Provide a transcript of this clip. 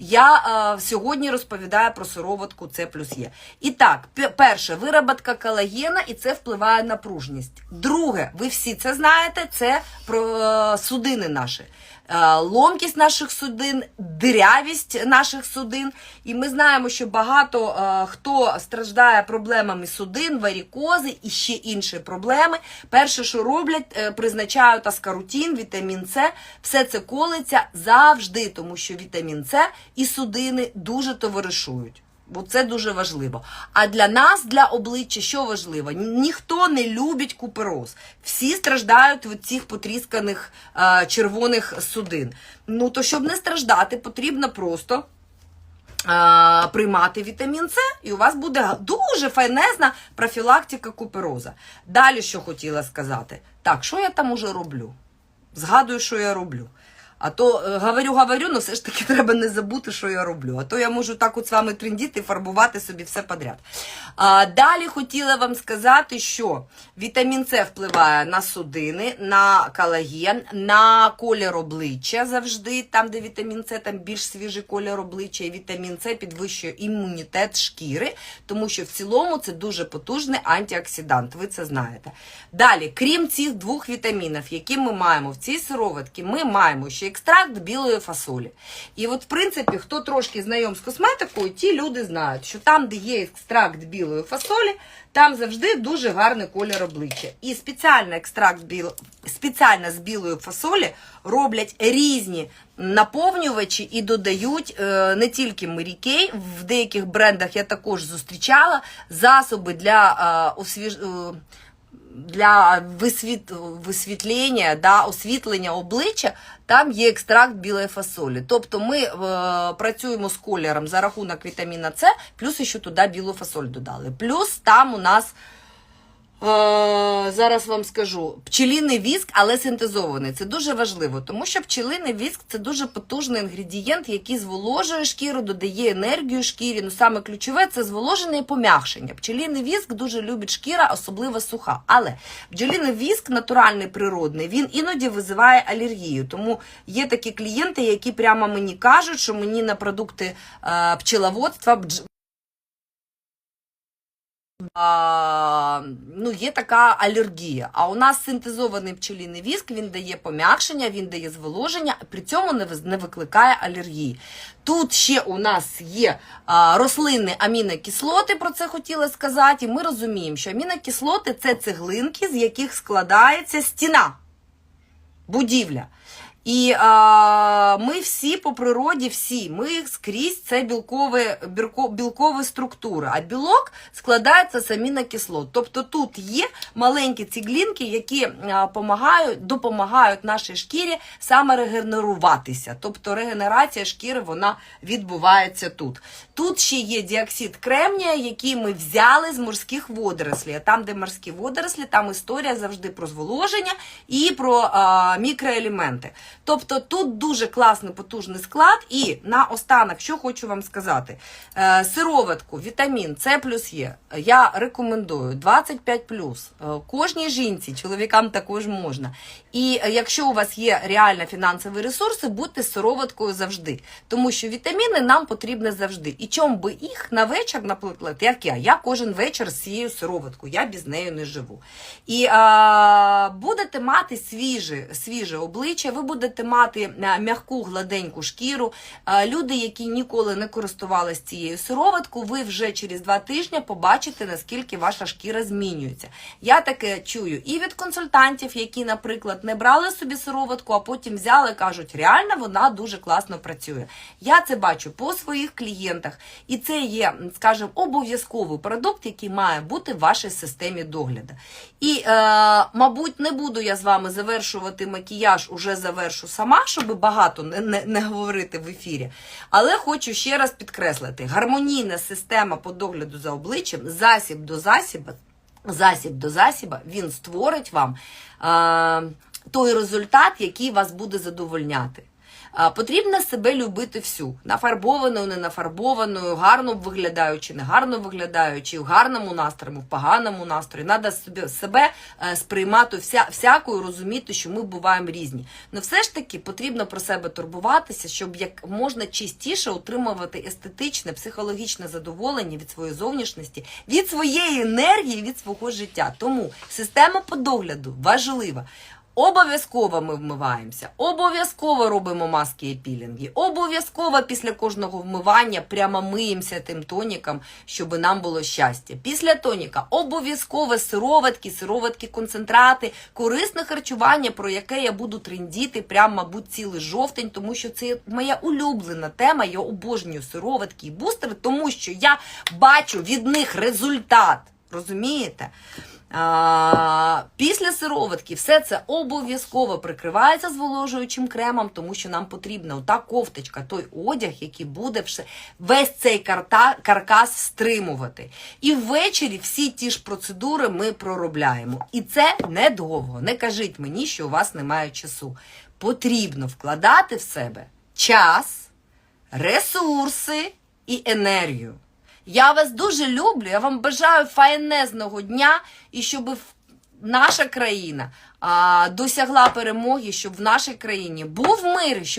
Я е, сьогодні розповідаю про сироватку С плюс Є. І так, перше, вироботка колагена, і це впливає на пружність. Друге, ви всі це знаєте, це про е, судини наші. Е, Ломкість наших судин, дирявість наших судин. І ми знаємо, що багато е, хто страждає проблемами судин, варікози і ще інші проблеми. Перше, що роблять, е, призначають аскарутін, вітамін С. Все це колиться завжди, тому що вітамін С і судини дуже товаришують. Бо це дуже важливо. А для нас, для обличчя, що важливо? Ніхто не любить купероз. Всі страждають від цих потрісканих е, червоних судин. Ну то щоб не страждати, потрібно просто е, приймати вітамін С, і у вас буде дуже файнезна профілактика купероза. Далі що хотіла сказати? Так, що я там уже роблю? Згадую, що я роблю. А то е, говорю, говорю, але все ж таки треба не забути, що я роблю. А то я можу так от з вами трендіти фарбувати собі все подряд. А, далі хотіла вам сказати, що вітамін С впливає на судини, на колаген, на колір обличчя завжди, там, де вітамін С, там більш свіжий колір обличчя, і вітамін С підвищує імунітет шкіри, тому що в цілому це дуже потужний антиоксидант. Ви це знаєте. Далі, крім цих двох вітамінів, які ми маємо в цій сироватці, ми маємо ще екстракт білої фасолі. І от, в принципі, хто трошки знайом з косметикою, ті люди знають, що там, де є екстракт білої фасолі, там завжди дуже гарний колір обличчя. І спеціально екстракт біл... спеціально з білої фасолі роблять різні наповнювачі і додають е, не тільки Mary в деяких брендах я також зустрічала засоби для е, освіж... е, для висвіт... висвітлення, да, освітлення обличчя, там є екстракт білої фасолі. Тобто ми е, працюємо з кольором за рахунок вітаміна С, плюс ще туди білу фасоль додали. Плюс там у нас. Е, зараз вам скажу пчеліний віск, але синтезований. Це дуже важливо, тому що пчелиний віск це дуже потужний інгредієнт, який зволожує шкіру, додає енергію шкірі. Ну саме ключове це зволоження і пом'якшення. Пчеліний віск дуже любить шкіра, особливо суха. Але бджоліний віск натуральний природний, він іноді визиває алергію. Тому є такі клієнти, які прямо мені кажуть, що мені на продукти е, пчеловодства бдж- а, ну, є така алергія. А у нас синтезований пчеліний віск, він дає пом'якшення, він дає зволоження, при цьому не, не викликає алергії. Тут ще у нас є а, рослинні амінокислоти, про це хотіла сказати. І ми розуміємо, що амінокислоти це цеглинки, з яких складається стіна, будівля. І а, ми всі по природі, всі, ми скрізь це білкове, бірко, білкові структури. А білок складається з амінокислот. Тобто тут є маленькі ціглінки, які а, помагають, допомагають нашій шкірі саме регенеруватися. Тобто регенерація шкіри вона відбувається тут. Тут ще є діоксид кремнія, який ми взяли з морських водорослів. А Там, де морські водорослі, там історія завжди про зволоження і про а, мікроелементи. Тобто тут дуже класний потужний склад. І наостанок, що хочу вам сказати: е, сироватку, вітамін С плюс Є. Я рекомендую 25 плюс. Е, Кожній жінці, чоловікам також можна. І е, якщо у вас є реально фінансові ресурси, будьте сироваткою завжди. Тому що вітаміни нам потрібні завжди. І чому би їх на вечір, наприклад, як я, я кожен вечір з цією сироваткою, я без неї не живу. І а, будете мати свіже, свіже обличчя, ви будете мати м'яку гладеньку шкіру. Люди, які ніколи не користувалися цією сироваткою, ви вже через два тижні побачите, наскільки ваша шкіра змінюється. Я таке чую і від консультантів, які, наприклад, не брали собі сироватку, а потім взяли, кажуть, реально вона дуже класно працює. Я це бачу по своїх клієнтах, і це є, скажімо, обов'язковий продукт, який має бути в вашій системі догляду. І, е, мабуть, не буду я з вами завершувати макіяж, уже завершу сама, щоб багато не, не, не говорити в ефірі. Але хочу ще раз підкреслити: гармонійна система по догляду за обличчям, засіб до засіба, засіб до засіба, він створить вам е, той результат, який вас буде задовольняти. Потрібно себе любити всю. Нафарбованою, не нафарбованою, гарно виглядаючи, не гарно виглядаючи, в гарному настрої, в поганому настрої. Треба себе, е, сприймати вся, всякою, розуміти, що ми буваємо різні. Ну все ж таки потрібно про себе турбуватися, щоб як можна частіше отримувати естетичне, психологічне задоволення від своєї зовнішності, від своєї енергії, від свого життя. Тому система подогляду важлива. Обов'язково ми вмиваємося, обов'язково робимо маски і пілінги, обов'язково після кожного вмивання прямо миємося тим тоніком, щоб нам було щастя. Після тоніка обов'язково сироватки, сироватки, концентрати, корисне харчування, про яке я буду трендіти прямо, мабуть, цілий жовтень, тому що це моя улюблена тема. Я обожнюю сироватки і бустери, тому що я бачу від них результат. Розумієте? А, після сироватки все це обов'язково прикривається зволожуючим кремом, тому що нам потрібна ота кофточка, той одяг, який буде весь цей карта, каркас стримувати. І ввечері всі ті ж процедури ми проробляємо. І це недовго. Не кажіть мені, що у вас немає часу. Потрібно вкладати в себе час, ресурси і енергію. Я вас дуже люблю. Я вам бажаю файнезного дня і щоб наша країна а, досягла перемоги, щоб в нашій країні був мир, щоб